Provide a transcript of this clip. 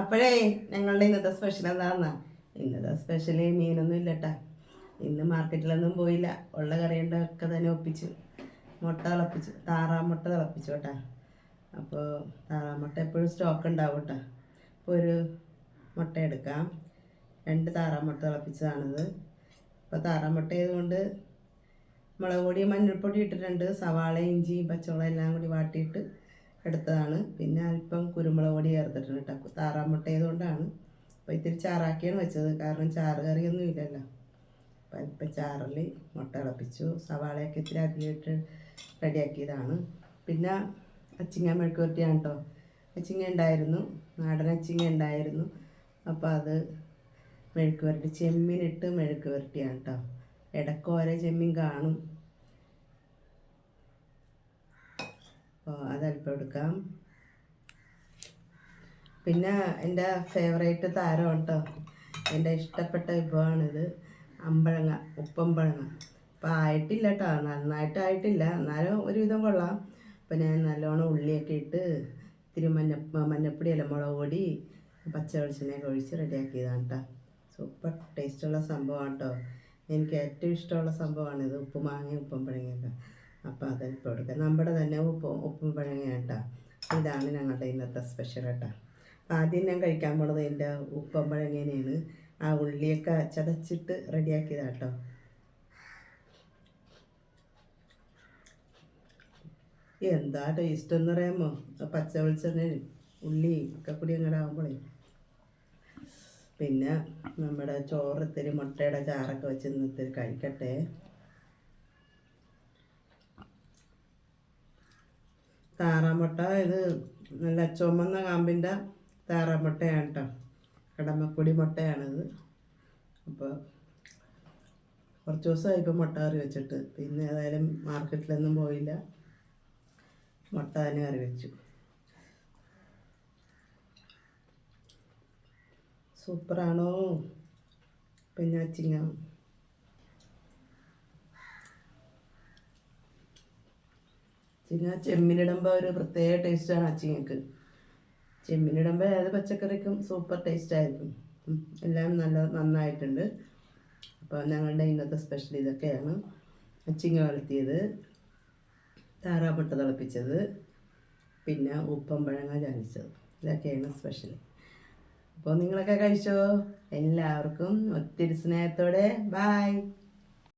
അപ്പോഴേ ഞങ്ങളുടെ ഇന്നത്തെ സ്പെഷ്യൽ എന്താണെന്ന ഇന്നത്തെ സ്പെഷ്യൽ മീനൊന്നും ഇല്ലട്ടാ. ഇന്ന് മാർക്കറ്റിലൊന്നും പോയില്ല. ഉള്ള കറിയുണ്ടൊക്കെ തന്നെ ഒപ്പിച്ചു. മുട്ട തിളപ്പിച്ചു. താറാമുട്ട തിളപ്പിച്ചു കേട്ടാ അപ്പോൾ താറാമുട്ട എപ്പോഴും സ്റ്റോക്ക് ഉണ്ടാവും കേട്ടോ അപ്പോൾ ഒരു മുട്ട എടുക്കാം. രണ്ട് താറാമുട്ട തിളപ്പിച്ചതാണിത്. അപ്പോൾ താറാമുട്ട ആയതുകൊണ്ട് മുളക് പൊടി മഞ്ഞൾപ്പൊടി ഇട്ടിട്ടുണ്ട്. സവാള ഇഞ്ചി പച്ചമുളക് എല്ലാം കൂടി വാട്ടിയിട്ട് എടുത്തതാണ്. പിന്നെ അല്പം കുരുമുളക് പൊടി ചേർത്തിട്ടുണ്ട് കേട്ടോ. താറാമുട്ടയത് കൊണ്ടാണ് അപ്പോൾ ഇത്തിരി ചാറാക്കിയാണ് വെച്ചത്. കാരണം ചാറ് കറിയൊന്നും ഇല്ലല്ലോ. അപ്പം അല്പം ചാറിൽ മുട്ട ഇളപ്പിച്ചു സവാളയൊക്കെ ഇത്തിരി അധികമായിട്ട് റെഡിയാക്കിയതാണ്. പിന്നെ അച്ചിങ്ങ മെഴുക്കുവരട്ടിയാണ് കേട്ടോ. അച്ചിങ്ങ ഉണ്ടായിരുന്നു. നാടൻ അച്ചിങ്ങ ഉണ്ടായിരുന്നു. അപ്പോൾ അത് മെഴുക്ക് വരട്ടി ചെമ്മീനിട്ട് മെഴുക്ക് വരട്ടിയാണ് കേട്ടോ. ഇടയ്ക്ക് ചെമ്മീൻ കാണും അപ്പോൾ അതല്പം എടുക്കാം. പിന്നെ എന്റെ ഫേവറേറ്റ് താരം കേട്ടോ എന്റെ ഇഷ്ടപ്പെട്ട വിഭവമാണിത്. അമ്പഴങ്ങ ഉപ്പമ്പഴങ്ങ. അപ്പോൾ ആയിട്ടില്ല കേട്ടോ നന്നായിട്ടായിട്ടില്ല എന്നാലും ഒരുവിധം കൊള്ളാം. അപ്പോൾ ഞാൻ നല്ലോണം ഉള്ളിയൊക്കെ ഇട്ട് ഇത്തിരി മഞ്ഞ മഞ്ഞപ്പൊടിയല്ല മുളക് പൊടി പച്ച വെളിച്ചെണ്ണയൊക്കെ ഒഴിച്ച് റെഡിയാക്കിയതാണ് കേട്ടോ സൂപ്പർ ടേസ്റ്റുള്ള സംഭവമാണ് കേട്ടോ എനിക്ക് ഏറ്റവും ഇഷ്ടമുള്ള സംഭവമാണിത്. ഉപ്പ് മാങ്ങയും ഉപ്പം പഴങ്ങയൊക്കെ അപ്പോൾ അതല്പം എടുക്കാം നമ്മുടെ തന്നെ ഉപ്പ് ഉപ്പും പഴങ്ങ കേട്ടോ. ഇതാണ് ഞങ്ങളുടെ ഇന്നത്തെ സ്പെഷ്യൽ കേട്ടോ. ആദ്യം ഞാൻ കഴിക്കാൻ പോണത് എന്റെ ഉപ്പും പഴങ്ങനെയാണ് ആ ഉള്ളിയൊക്കെ ചതച്ചിട്ട് റെഡിയാക്കിയതാ കേട്ടോ. എന്താ ടേസ്റ്റ് എന്ന് പറയാമോ പച്ച വെളിച്ചെണ്ണ ഉള്ളി ഒക്കെ കൂടി അങ്ങനെ ആകുമ്പോഴേ പിന്നെ നമ്മുടെ ചോറ് ഇത്തിരി മുട്ടയുടെ ചാറൊക്കെ വെച്ച് ഇന്നിത്തിരി കഴിക്കട്ടെ. താറാമുട്ട ഇത് നല്ല ചുമന്ന കാമ്പിന്റെ താറാമുട്ടയാണ് കേട്ടോ കടമപ്പൊടി മുട്ടയാണിത്. അപ്പോൾ കുറച്ച് ദിവസമായി ഇപ്പം മുട്ട കറി വെച്ചിട്ട്. പിന്നെ ഏതായാലും മാർക്കറ്റിലൊന്നും പോയില്ല. മുട്ട തന്നെ കറി വെച്ചു. സൂപ്പറാണോ? പിന്നെ അച്ചിങ്ങ അച്ചിങ്ങ ചെമ്മിനിടമ്പ ഒരു പ്രത്യേക ടേസ്റ്റാണ് അച്ചിങ്ങക്ക് ചെമ്മിനിടമ്പ ഏത് പച്ചക്കറിക്കും സൂപ്പർ ടേസ്റ്റ് ആയിരിക്കും. എല്ലാം നല്ല നന്നായിട്ടുണ്ട്. അപ്പോൾ ഞങ്ങളുടെ ഇന്നത്തെ സ്പെഷ്യൽ ഇതൊക്കെയാണ്. അച്ചിങ്ങ വളർത്തിയത് താറാമുട്ട തിളപ്പിച്ചത് പിന്നെ ഉപ്പം പഴങ്ങ ചാലിച്ചത്. ഇതൊക്കെയാണ് സ്പെഷ്യൽ അപ്പോൾ നിങ്ങളൊക്കെ കഴിച്ചോ? എല്ലാവർക്കും ഒത്തിരി സ്നേഹത്തോടെ ബായ്